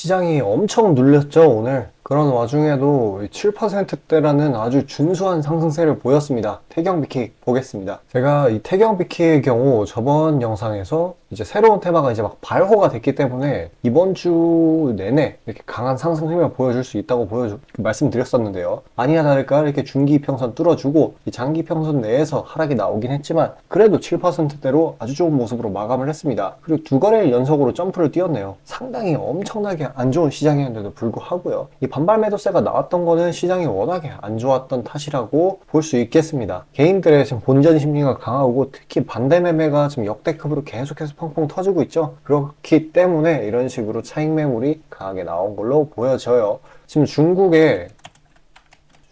시장이 엄청 눌렸죠, 오늘. 그런 와중에도 7%대라는 아주 준수한 상승세를 보였습니다. 태경 BK 보겠습니다. 제가 이 태경 BK의 경우 저번 영상에서 이제 새로운 테마가 이제 막 발호가 됐기 때문에 이번 주 내내 이렇게 강한 상승 흐름을 보여줄 수 있다고 보여주, 말씀드렸었는데요. 아니나 다를까 이렇게 중기 평선 뚫어주고 이 장기 평선 내에서 하락이 나오긴 했지만 그래도 7%대로 아주 좋은 모습으로 마감을 했습니다. 그리고 두 거래일 연속으로 점프를 뛰었네요. 상당히 엄청나게 안 좋은 시장이었는데도 불구하고요. 이 반발 매도세가 나왔던 거는 시장이 워낙에 안 좋았던 탓이라고 볼 수 있겠습니다. 개인들의 지금 본전 심리가 강하고 특히 반대 매매가 지금 역대급으로 계속해서 펑펑 터지고 있죠. 그렇기 때문에 이런 식으로 차익 매물이 강하게 나온 걸로 보여져요. 지금 중국의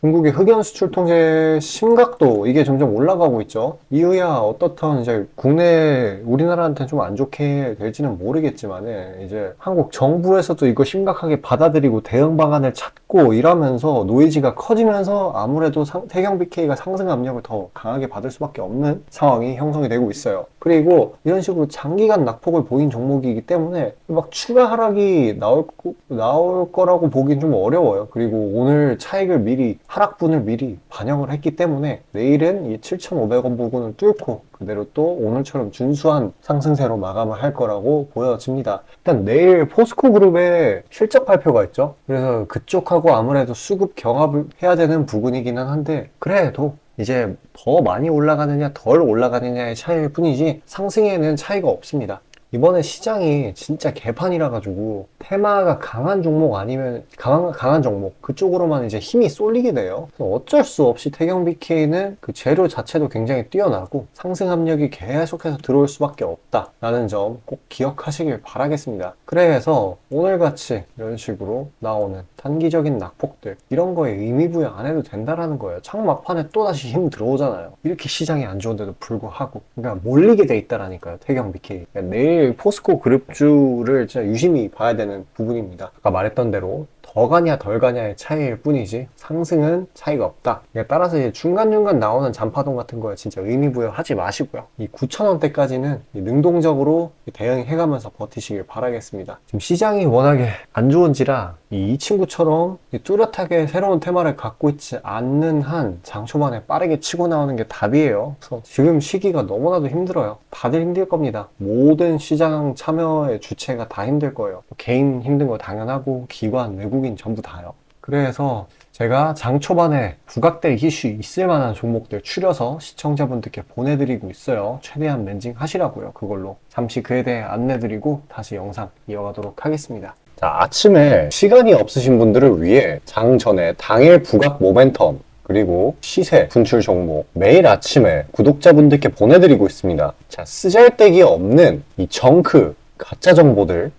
중국의 흑연 수출 통제 심각도 이게 점점 올라가고 있죠. 이후야 어떻든 이제 국내 우리나라한테 좀 안 좋게 될지는 모르겠지만은 이제 한국 정부에서도 이거 심각하게 받아들이고 대응 방안을 찾고 이러면서 노이즈가 커지면서 아무래도 상, 태경 BK가 상승 압력을 더 강하게 받을 수밖에 없는 상황이 형성이 되고 있어요. 그리고 이런 식으로 장기간 낙폭을 보인 종목이기 때문에 막 추가 하락이 나올, 거- 나올 거라고 보긴 좀 어려워요. 그리고 오늘 차익을 미리 하락분을 미리 반영을 했기 때문에 내일은 이 7,500원 부근을 뚫고 그대로 또 오늘처럼 준수한 상승세로 마감을 할 거라고 보여집니다. 일단 내일 포스코 그룹의 실적 발표가 있죠. 그래서 그쪽하고 아무래도 수급 경합을 해야 되는 부분이기는 한데 그래도 이제 더 많이 올라가느냐 덜 올라가느냐의 차이일 뿐이지 상승에는 차이가 없습니다. 이번에 시장이 진짜 개판이라 가지고 테마가 강한 종목 아니면 강한, 강한 종목 그쪽으로만 이제 힘이 쏠리게 돼요. 어쩔 수 없이 태경 BK는 그 재료 자체도 굉장히 뛰어나고 상승 압력이 계속해서 들어올 수밖에 없다라는 점 꼭 기억하시길 바라겠습니다. 그래서 오늘같이 이런 식으로 나오는 단기적인 낙폭들 이런 거에 의미 부여 안 해도 된다라는 거예요. 창 막판에 또 다시 힘 들어오잖아요. 이렇게 시장이 안 좋은데도 불구하고 그러니까 몰리게 돼 있다라니까요. 태경 BK. 그러니까 내일 포스코 그룹주를 진짜 유심히 봐야 되는 부분입니다. 아까 말했던 대로 더 가냐 덜 가냐의 차이일 뿐이지 상승은 차이가 없다. 따라서 이제 중간중간 나오는 잔파동 같은 거에 진짜 의미 부여하지 마시고요. 이 9,000원대까지는 능동적으로 대응해가면서 버티시길 바라겠습니다. 지금 시장이 워낙에 안 좋은지라 이, 이 친구처럼 이 뚜렷하게 새로운 테마를 갖고 있지 않는 한 장초반에 빠르게 치고 나오는 게 답이에요. 그래서 지금 시기가 너무나도 힘들어요. 다들 힘들 겁니다. 모든 시장 참여의 주체가 다 힘들 거예요. 개인 힘든 거 당연하고 기관, 외국 인 전부 다요. 그래서 제가 장 초반에 부각될 이슈 있을 만한 종목들 추려서 시청자분들께 보내드리고 있어요. 최대한 멘징 하시라고요. 그걸로. 잠시 그에 대해 안내드리고 다시 영상 이어가도록 하겠습니다. 자, 아침에 시간이 없으신 분들을 위해 장 전에 당일 부각 모멘텀 그리고 시세 분출 종목 매일 아침에 구독자분들께 보내드리고 있습니다. 자, 쓰잘데기 없는 이 정크 가짜 정보들 다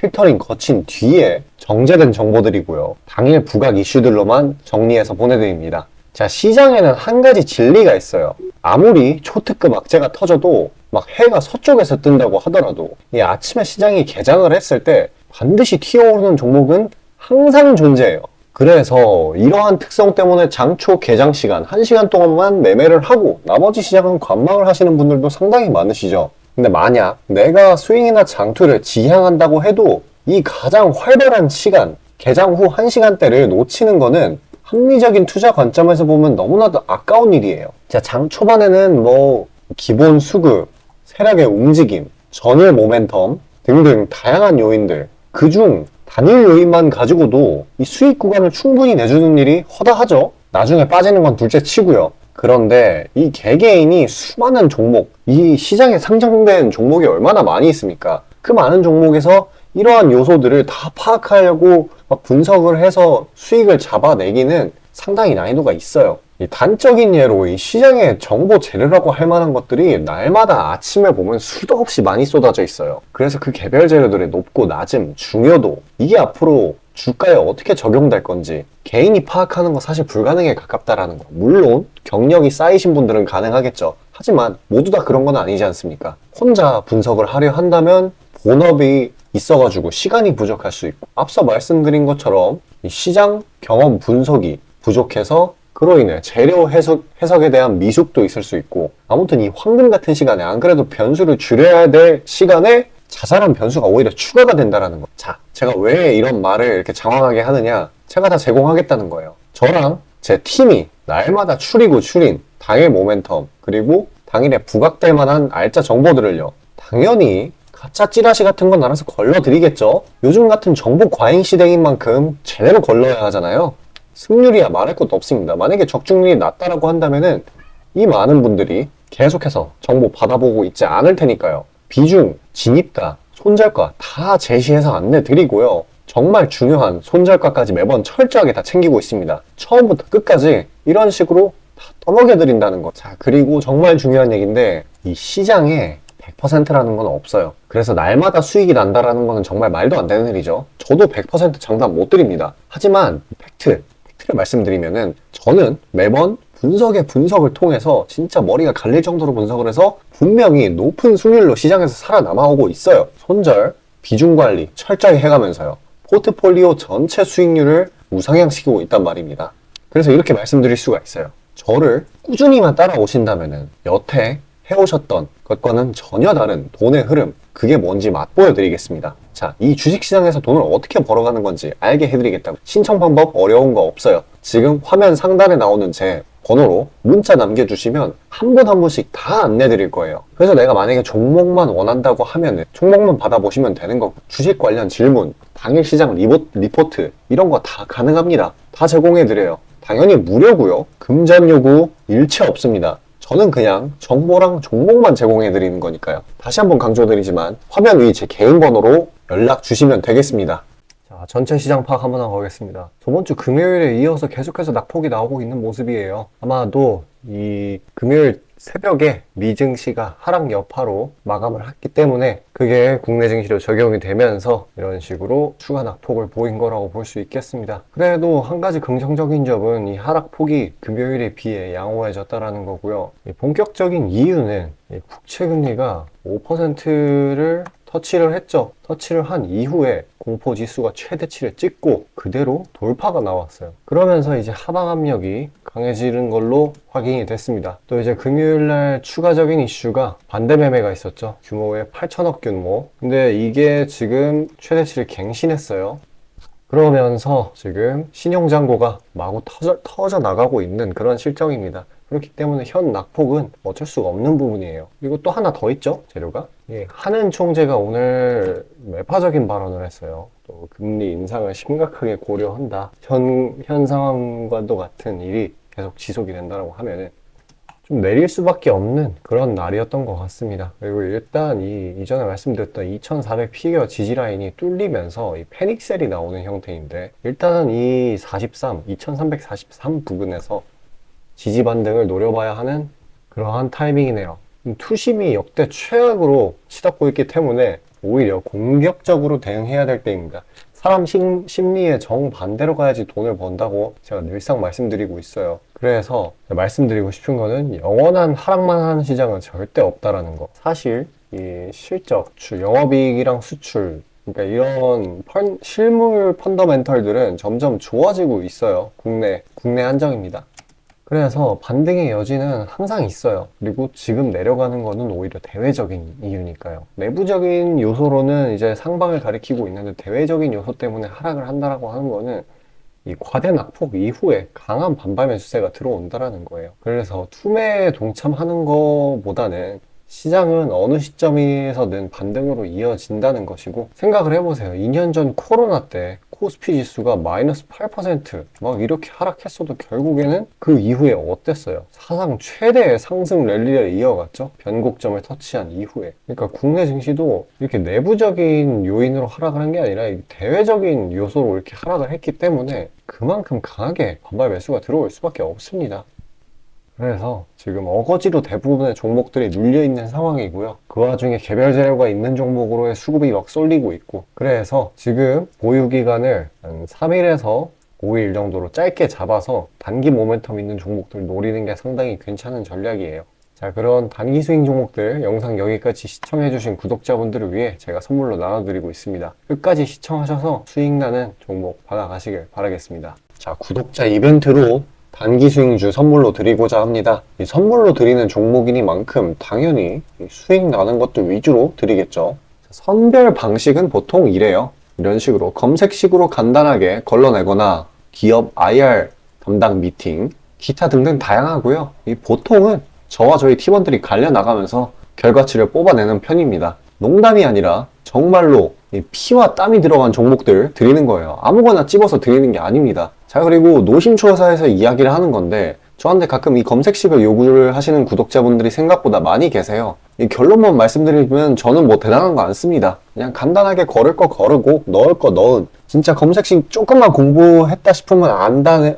필터링 거친 뒤에 정제된 정보들이고요. 당일 부각 이슈들로만 정리해서 보내드립니다. 자, 시장에는 한 가지 진리가 있어요. 아무리 초특급 악재가 터져도 막 해가 서쪽에서 뜬다고 하더라도 이 아침에 시장이 개장을 했을 때 반드시 튀어오르는 종목은 항상 존재해요. 그래서 이러한 특성 때문에 장초 개장 시간 1시간 동안만 매매를 하고 나머지 시장은 관망을 하시는 분들도 상당히 많으시죠. 근데 만약 내가 스윙이나 장투를 지향한다고 해도 이 가장 활발한 시간, 개장 후 1시간대를 놓치는 거는 합리적인 투자 관점에서 보면 너무나도 아까운 일이에요. 자, 장 초반에는 뭐 기본 수급, 세력의 움직임, 전일 모멘텀 등등 다양한 요인들 그중 단일 요인만 가지고도 이 수익 구간을 충분히 내주는 일이 허다하죠. 나중에 빠지는 건 둘째 치고요. 그런데 이 개개인이 수많은 종목, 이 시장에 상장된 종목이 얼마나 많이 있습니까? 그 많은 종목에서 이러한 요소들을 다 파악하려고 막 분석을 해서 수익을 잡아내기는 상당히 난이도가 있어요. 이 단적인 예로 이 시장에 정보 재료라고 할 만한 것들이 날마다 아침에 보면 수도 없이 많이 쏟아져 있어요. 그래서 그 개별 재료들의 높고 낮음, 중요도 이게 앞으로 주가에 어떻게 적용될 건지 개인이 파악하는 거 사실 불가능에 가깝다라는 거. 물론 경력이 쌓이신 분들은 가능하겠죠. 하지만 모두 다 그런 건 아니지 않습니까? 혼자 분석을 하려 한다면 본업이 있어가지고 시간이 부족할 수 있고 앞서 말씀드린 것처럼 이 시장 경험 분석이 부족해서 그로 인해 재료 해석, 해석에 대한 미숙도 있을 수 있고 아무튼 이 황금 같은 시간에 안 그래도 변수를 줄여야 될 시간에 자잘한 변수가 오히려 추가가 된다라는 거. 자, 제가 왜 이런 말을 이렇게 장황하게 하느냐? 제가 다 제공하겠다는 거예요. 저랑 제 팀이 날마다 추리고 추린 당일 모멘텀 그리고 당일에 부각될 만한 알짜 정보들을요. 당연히 가짜 찌라시 같은 건 알아서 걸러드리겠죠. 요즘 같은 정보 과잉 시대인 만큼 제대로 걸러야 하잖아요. 승률이야 말할 것도 없습니다. 만약에 적중률이 낮다라고 한다면은 이 많은 분들이 계속해서 정보 받아보고 있지 않을 테니까요. 비중, 진입가, 손절가 다 제시해서 안내 드리고요. 정말 중요한 손절가까지 매번 철저하게 다 챙기고 있습니다. 처음부터 끝까지 이런 식으로 다 떠먹여 드린다는 거. 자, 그리고 정말 중요한 얘기인데 이 시장에 100%라는 건 없어요. 그래서 날마다 수익이 난다라는 거는 정말 말도 안 되는 일이죠. 저도 100% 장담 못 드립니다. 하지만 팩트, 팩트를 말씀드리면은 저는 매번 분석의 분석을 통해서 진짜 머리가 갈릴 정도로 분석을 해서 분명히 높은 수익률로 시장에서 살아남아오고 있어요. 손절, 비중 관리 철저히 해가면서요. 포트폴리오 전체 수익률을 우상향시키고 있단 말입니다. 그래서 이렇게 말씀드릴 수가 있어요. 저를 꾸준히만 따라오신다면은 여태 해오셨던 것과는 전혀 다른 돈의 흐름, 그게 뭔지 맛보여 드리겠습니다. 자, 이 주식시장에서 돈을 어떻게 벌어가는 건지 알게 해드리겠다고. 신청 방법 어려운 거 없어요. 지금 화면 상단에 나오는 제 번호로 문자 남겨주시면 한 분 한 분씩 다 안내드릴 거예요. 그래서 내가 만약에 종목만 원한다고 하면은 종목만 받아보시면 되는 거고 주식 관련 질문, 당일 시장 리포, 리포트 이런 거 다 가능합니다. 다 제공해드려요. 당연히 무료고요. 금전 요구 일체 없습니다. 저는 그냥 정보랑 종목만 제공해 드리는 거니까요. 다시 한번 강조드리지만 화면 위 제 개인 번호로 연락 주시면 되겠습니다. 자, 전체 시장 파악 한번 하고 가겠습니다. 저번 주 금요일에 이어서 계속해서 낙폭이 나오고 있는 모습이에요. 아마도 이 금요일 새벽에 미증시가 하락 여파로 마감을 했기 때문에 그게 국내 증시로 적용이 되면서 이런 식으로 추가 낙폭을 보인 거라고 볼 수 있겠습니다. 그래도 한 가지 긍정적인 점은 이 하락폭이 금요일에 비해 양호해졌다라는 거고요. 이 본격적인 이유는 이 국채 금리가 5%를 터치를 했죠. 터치를 한 이후에 공포 지수가 최대치를 찍고 그대로 돌파가 나왔어요. 그러면서 이제 하방 압력이 강해지는 걸로 확인이 됐습니다. 또 이제 금요일 날 추가적인 이슈가 반대 매매가 있었죠. 규모의 8천억 규모. 근데 이게 지금 최대치를 갱신했어요. 그러면서 지금 신용잔고가 마구 터져, 터져 나가고 있는 그런 실정입니다. 그렇기 때문에 현 낙폭은 어쩔 수가 없는 부분이에요. 그리고 또 하나 더 있죠, 재료가. 예, 한은 총재가 오늘 매파적인 발언을 했어요. 또 금리 인상을 심각하게 고려한다. 현, 현 상황과도 같은 일이 계속 지속이 된다고 하면은 좀 내릴 수밖에 없는 그런 날이었던 것 같습니다. 그리고 일단 이 이전에 말씀드렸던 2,400 피겨 지지 라인이 뚫리면서 이 패닉셀이 나오는 형태인데 일단은 이 43, 2,343 부근에서 지지 반등을 노려봐야 하는 그러한 타이밍이네요. 음, 투심이 역대 최악으로 치닫고 있기 때문에 오히려 공격적으로 대응해야 될 때입니다. 사람 심, 심리에 정반대로 가야지 돈을 번다고 제가 늘상 말씀드리고 있어요. 그래서 말씀드리고 싶은 거는 영원한 하락만 하는 시장은 절대 없다라는 거. 사실 이 실적, 주 영업이익이랑 수출 그러니까 이런 펀- 실물 펀더멘털들은 점점 좋아지고 있어요. 국내 국내 한정입니다. 그래서 반등의 여지는 항상 있어요. 그리고 지금 내려가는 거는 오히려 대외적인 이유니까요. 내부적인 요소로는 이제 상방을 가리키고 있는데 대외적인 요소 때문에 하락을 한다라고 하는 거는 이 과대 낙폭 이후에 강한 반발 매수세가 들어온다라는 거예요. 그래서 투매에 동참하는 것보다는 시장은 어느 시점에서든 반등으로 이어진다는 것이고 생각을 해보세요. 2년 전 코로나 때 코스피 지수가 마이너스 8%막 이렇게 하락했어도 결국에는 그 이후에 어땠어요? 사상 최대의 상승 랠리를 이어갔죠. 변곡점을 터치한 이후에. 그러니까 국내 증시도 이렇게 내부적인 요인으로 하락을 한 게 아니라 이 대외적인 요소로 이렇게 하락을 했기 때문에 그만큼 강하게 반발 매수가 들어올 수밖에 없습니다. 그래서 지금 어거지로 대부분의 종목들이 눌려있는 상황이고요. 그 와중에 개별 재료가 있는 종목으로의 수급이 막 쏠리고 있고 그래서 지금 보유기간을 한 3일에서 5일 정도로 짧게 잡아서 단기 모멘텀 있는 종목들 노리는 게 상당히 괜찮은 전략이에요. 자, 그런 단기 스윙 종목들 영상 여기까지 시청해주신 구독자분들을 위해 제가 선물로 나눠드리고 있습니다. 끝까지 시청하셔서 수익 나는 종목 받아가시길 바라겠습니다. 자, 구독자 이벤트로 단기 수익주 선물로 드리고자 합니다. 이 선물로 드리는 종목이니만큼 당연히 이 수익 나는 것들 위주로 드리겠죠. 선별 방식은 보통 이래요. 이런 식으로 검색식으로 간단하게 걸러내거나 기업 IR 담당 미팅, 기타 등등 다양하고요. 이 보통은 저와 저희 팀원들이 갈려 나가면서 결과치를 뽑아내는 편입니다. 농담이 아니라 정말로 이 피와 땀이 들어간 종목들 드리는 거예요. 아무거나 찝어서 드리는 게 아닙니다. 자, 그리고 노심초사에서 이야기를 하는 건데 저한테 가끔 이 검색식을 요구를 하시는 구독자분들이 생각보다 많이 계세요. 이 결론만 말씀드리면 저는 뭐 대단한 거 안 씁니다. 그냥 간단하게 걸을 거 거르고 넣을 거 넣은 진짜 검색식 조금만 공부했다 싶으면 안다면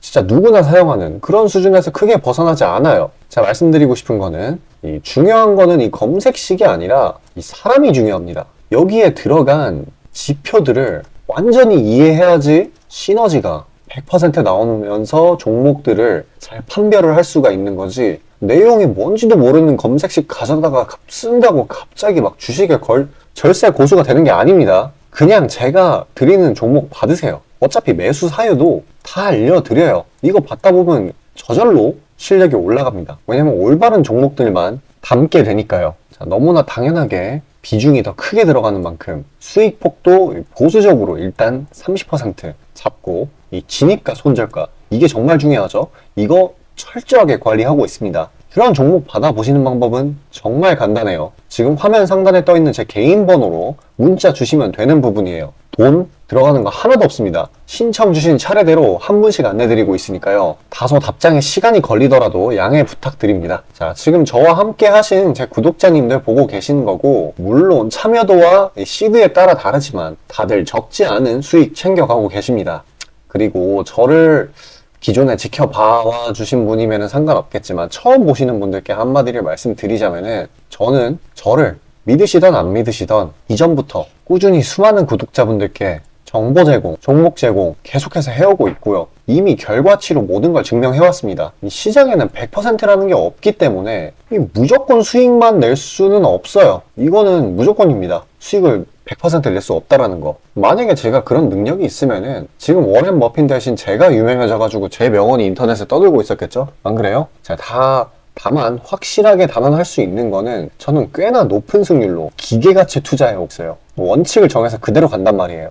진짜 누구나 사용하는 그런 수준에서 크게 벗어나지 않아요. 제가 말씀드리고 싶은 거는 이 중요한 거는 이 검색식이 아니라 이 사람이 중요합니다. 여기에 들어간 지표들을 완전히 이해해야지 시너지가 100% 나오면서 종목들을 잘 판별을 할 수가 있는 거지 내용이 뭔지도 모르는 검색식 가져다가 갑- 쓴다고 갑자기 막 주식에 걸 절세 고수가 되는 게 아닙니다. 그냥 제가 드리는 종목 받으세요. 어차피 매수 사유도 다 알려드려요. 이거 받다 보면 저절로 실력이 올라갑니다. 왜냐면 올바른 종목들만 담게 되니까요. 자, 너무나 당연하게 비중이 더 크게 들어가는 만큼 수익 폭도 보수적으로 일단 30% 잡고 이 진입가 손절가 이게 정말 중요하죠. 이거 철저하게 관리하고 있습니다. 그런 종목 받아보시는 방법은 정말 간단해요. 지금 화면 상단에 떠 있는 제 개인 번호로 문자 주시면 되는 부분이에요. 돈 들어가는 거 하나도 없습니다. 신청 주신 차례대로 한 분씩 안내드리고 있으니까요. 다소 답장에 시간이 걸리더라도 양해 부탁드립니다. 자, 지금 저와 함께 하신 제 구독자님들 보고 계시는 거고, 물론 참여도와 이 시드에 따라 다르지만 다들 적지 않은 수익 챙겨가고 계십니다. 그리고 저를 기존에 지켜봐 주신 분이면 상관없겠지만 처음 보시는 분들께 한마디를 말씀드리자면은 저는 저를 믿으시던 안 믿으시던 이전부터 꾸준히 수많은 구독자분들께 정보 제공, 종목 제공 계속해서 해오고 있고요. 이미 결과치로 모든 걸 증명해왔습니다. 이 시장에는 100%라는 게 없기 때문에 이 무조건 수익만 낼 수는 없어요. 이거는 무조건입니다. 수익을 100%낼 수 없다라는 거. 만약에 제가 그런 능력이 있으면은 지금 워렌 머핀 대신 제가 유명해져가지고 제 명언이 인터넷에 떠들고 있었겠죠? 안 그래요? 자, 다 다만 확실하게 단언할 수 있는 거는 저는 꽤나 높은 승률로 기계가치 투자해 왔어요. 원칙을 정해서 그대로 간단 말이에요.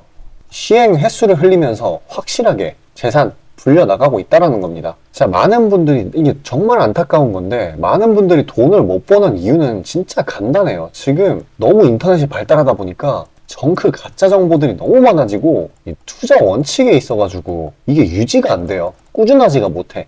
시행 횟수를 흘리면서 확실하게 재산 불려 나가고 있다라는 겁니다. 자, 많은 분들이, 이게 정말 안타까운 건데, 많은 분들이 돈을 못 버는 이유는 진짜 간단해요. 지금 너무 인터넷이 발달하다 보니까 정크 가짜 정보들이 너무 많아지고, 이 투자 원칙에 있어가지고, 이게 유지가 안 돼요. 꾸준하지가 못해.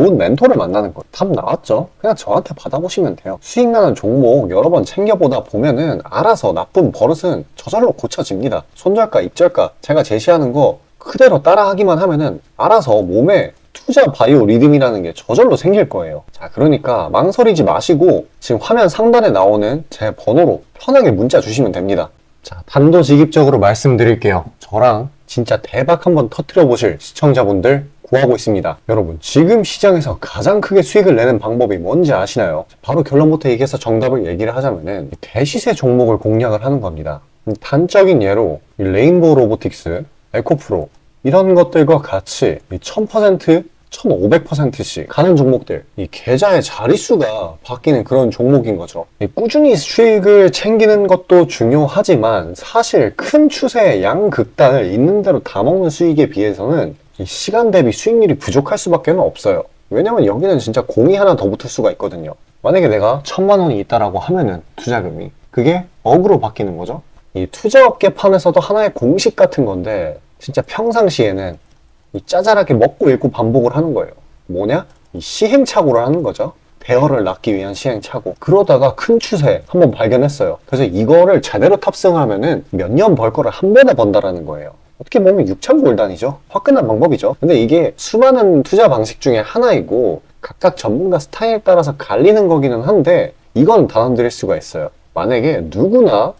좋은 멘토를 만나는 거. 답 나왔죠? 그냥 저한테 받아보시면 돼요. 수익 나는 종목 여러 번 챙겨보다 보면은 알아서 나쁜 버릇은 저절로 고쳐집니다. 손절가, 입절가 제가 제시하는 거 그대로 따라하기만 하면은 알아서 몸에 투자 바이오 리듬이라는 게 저절로 생길 거예요. 자, 그러니까 망설이지 마시고 지금 화면 상단에 나오는 제 번호로 편하게 문자 주시면 됩니다. 자, 단도직입적으로 말씀드릴게요. 저랑 진짜 대박 한번 터트려 보실 시청자분들 구하고 있습니다. 여러분, 지금 시장에서 가장 크게 수익을 내는 방법이 뭔지 아시나요? 바로 결론부터 얘기해서 정답을 얘기를 하자면은 대시세 종목을 공략을 하는 겁니다. 단적인 예로 이 레인보우 로보틱스, 에코프로 이런 것들과 같이 이 1000%, 1500%씩 가는 종목들, 이 계좌의 자릿수가 바뀌는 그런 종목인 거죠. 이 꾸준히 수익을 챙기는 것도 중요하지만 사실 큰 추세의 양극단을 있는 대로 다 먹는 수익에 비해서는 이 시간 대비 수익률이 부족할 수밖에 없어요. 왜냐면 여기는 진짜 공이 하나 더 붙을 수가 있거든요. 만약에 내가 천만 원이 있다라고 하면은 투자금이 그게 억으로 바뀌는 거죠. 이 투자업계 판에서도 하나의 공식 같은 건데 진짜 평상시에는 이 짜잘하게 먹고 읽고 반복을 하는 거예요. 뭐냐? 이 시행착오를 하는 거죠. 대어를 낳기 위한 시행착오. 그러다가 큰 추세 한번 발견했어요. 그래서 이거를 제대로 탑승하면은 몇 년 벌 거를 한 번에 번다라는 거예요. 어떻게 보면 6천 골단이죠. 화끈한 방법이죠. 근데 이게 수많은 투자 방식 중에 하나이고 각각 전문가 스타일에 따라서 갈리는 거기는 한데 이건 단언드릴 수가 있어요. 만약에 누구나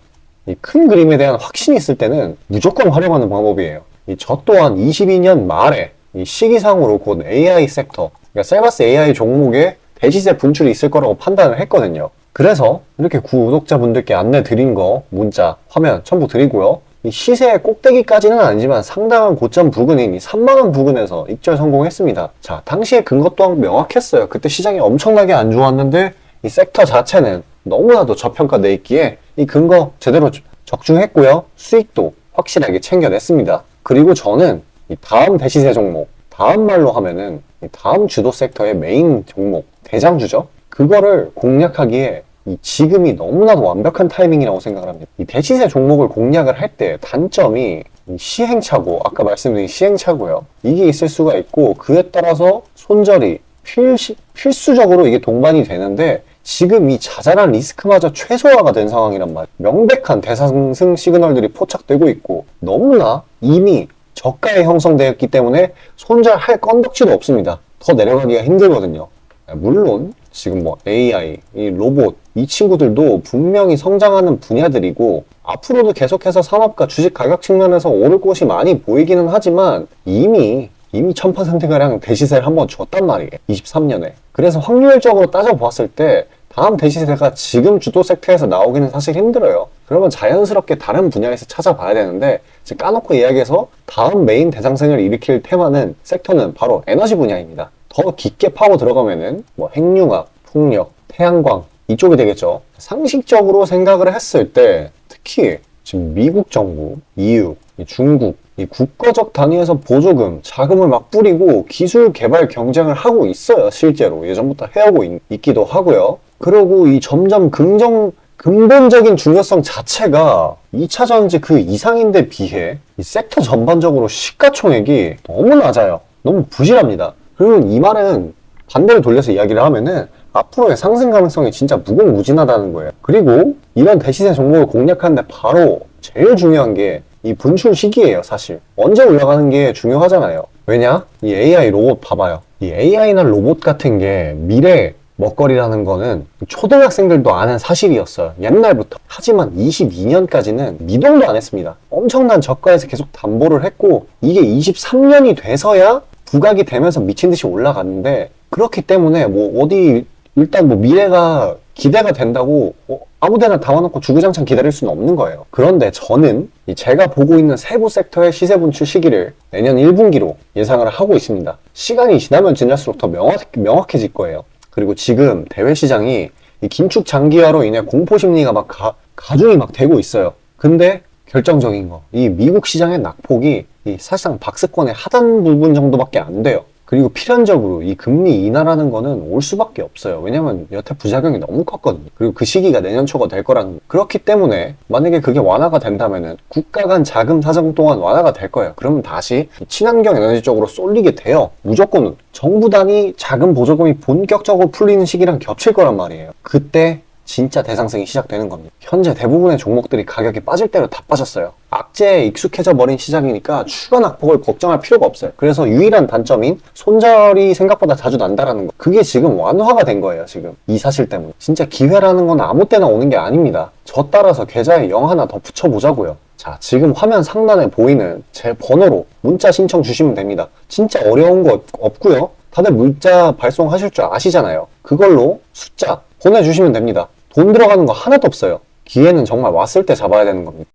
이 큰 그림에 대한 확신이 있을 때는 무조건 활용하는 방법이에요. 이 저 또한 22년 말에 이 시기상으로 곧 AI 섹터, 그러니까 셀바스 AI 종목에 대시세 분출이 있을 거라고 판단을 했거든요. 그래서 이렇게 구독자분들께 안내 드린 거 문자, 화면 첨부 드리고요. 이 시세의 꼭대기까지는 아니지만 상당한 고점 부근인 이 3만원 부근에서 익절 성공했습니다. 자, 당시에 근거 또한 명확했어요. 그때 시장이 엄청나게 안 좋았는데 이 섹터 자체는 너무나도 저평가돼 있기에 이 근거 제대로 적중했고요. 수익도 확실하게 챙겨냈습니다. 그리고 저는 이 다음 대시세 종목, 다음 말로 하면은 이 다음 주도 섹터의 메인 종목, 대장주죠. 그거를 공략하기에 이 지금이 너무나도 완벽한 타이밍이라고 생각을 합니다. 이 대시세 종목을 공략을 할 때 단점이 이 시행착오, 아까 말씀드린 시행착오요. 이게 있을 수가 있고 그에 따라서 손절이 필시, 필수적으로 이게 동반이 되는데 지금 이 자잘한 리스크마저 최소화가 된 상황이란 말이에요. 명백한 대상승 시그널들이 포착되고 있고 너무나 이미 저가에 형성되었기 때문에 손절할 건덕지도 없습니다. 더 내려가기가 힘들거든요. 물론 지금 뭐 AI, 이 로봇 이 친구들도 분명히 성장하는 분야들이고 앞으로도 계속해서 산업과 주식 가격 측면에서 오를 곳이 많이 보이기는 하지만 이미 이미 1000%가량 대시세를 한번 줬단 말이에요. 23년에. 그래서 확률적으로 따져보았을 때 다음 대시세가 지금 주도 섹터에서 나오기는 사실 힘들어요. 그러면 자연스럽게 다른 분야에서 찾아봐야 되는데 까놓고 이야기해서 다음 메인 대상생을 일으킬 테마는 섹터는 바로 에너지 분야입니다. 더 깊게 파고 들어가면은 뭐 핵융합, 풍력, 태양광 이쪽이 되겠죠. 상식적으로 생각을 했을 때 특히 지금 미국 정부, EU, 이 중국 이 국가적 단위에서 보조금, 자금을 막 뿌리고 기술 개발 경쟁을 하고 있어요. 실제로 예전부터 해오고 있, 기도 하고요. 그리고 이 점점 긍정 근본적인 중요성 자체가 2차 전지 그 이상인데 비해 이 섹터 전반적으로 시가총액이 너무 낮아요. 너무 부실합니다. 그러면 이 말은 반대로 돌려서 이야기를 하면은 앞으로의 상승 가능성이 진짜 무궁무진하다는 거예요. 그리고 이런 대시세 종목을 공략하는데 바로 제일 중요한 게 이 분출 시기예요, 사실. 언제 올라가는 게 중요하잖아요. 왜냐? 이 AI 로봇 봐봐요. 이 AI나 로봇 같은 게 미래 먹거리라는 거는 초등학생들도 아는 사실이었어요. 옛날부터. 하지만 22년까지는 미동도 안 했습니다. 엄청난 저가에서 계속 담보를 했고 이게 23년이 돼서야 부각이 되면서 미친 듯이 올라갔는데 그렇기 때문에 뭐 어디 일단 뭐 미래가 기대가 된다고 어, 아무데나 담아놓고 주구장창 기다릴 수는 없는 거예요. 그런데 저는 이 제가 보고 있는 세부 섹터의 시세 분출 시기를 내년 1분기로 예상을 하고 있습니다. 시간이 지나면 지날수록 더 명확, 명확해질 거예요. 그리고 지금 대외 시장이 이 긴축 장기화로 인해 공포 심리가 막 가, 가중이 막 되고 있어요. 근데 결정적인 거, 이 미국 시장의 낙폭이 이 사실상 박스권의 하단 부분 정도밖에 안 돼요. 그리고 필연적으로 이 금리 인하라는 거는 올 수밖에 없어요. 왜냐면 여태 부작용이 너무 컸거든요. 그리고 그 시기가 내년 초가 될 거라는 거. 그렇기 때문에 만약에 그게 완화가 된다면은 국가 간 자금 사정 동안 완화가 될 거예요. 그러면 다시 친환경 에너지 쪽으로 쏠리게 돼요. 무조건 정부 단위 자금 보조금이 본격적으로 풀리는 시기랑 겹칠 거란 말이에요. 그때 진짜 대상승이 시작되는 겁니다. 현재 대부분의 종목들이 가격이 빠질 대로 다 빠졌어요. 악재에 익숙해져 버린 시장이니까 추가 낙폭을 걱정할 필요가 없어요. 그래서 유일한 단점인 손절이 생각보다 자주 난다라는 거. 그게 지금 완화가 된 거예요, 지금. 이 사실 때문에. 진짜 기회라는 건 아무 때나 오는 게 아닙니다. 저 따라서 계좌에 0 하나 더 붙여보자고요. 자, 지금 화면 상단에 보이는 제 번호로 문자 신청 주시면 됩니다. 진짜 어려운 거 없고요. 다들 문자 발송하실 줄 아시잖아요. 그걸로 숫자 보내주시면 됩니다. 돈 들어가는 거 하나도 없어요. 기회는 정말 왔을 때 잡아야 되는 겁니다.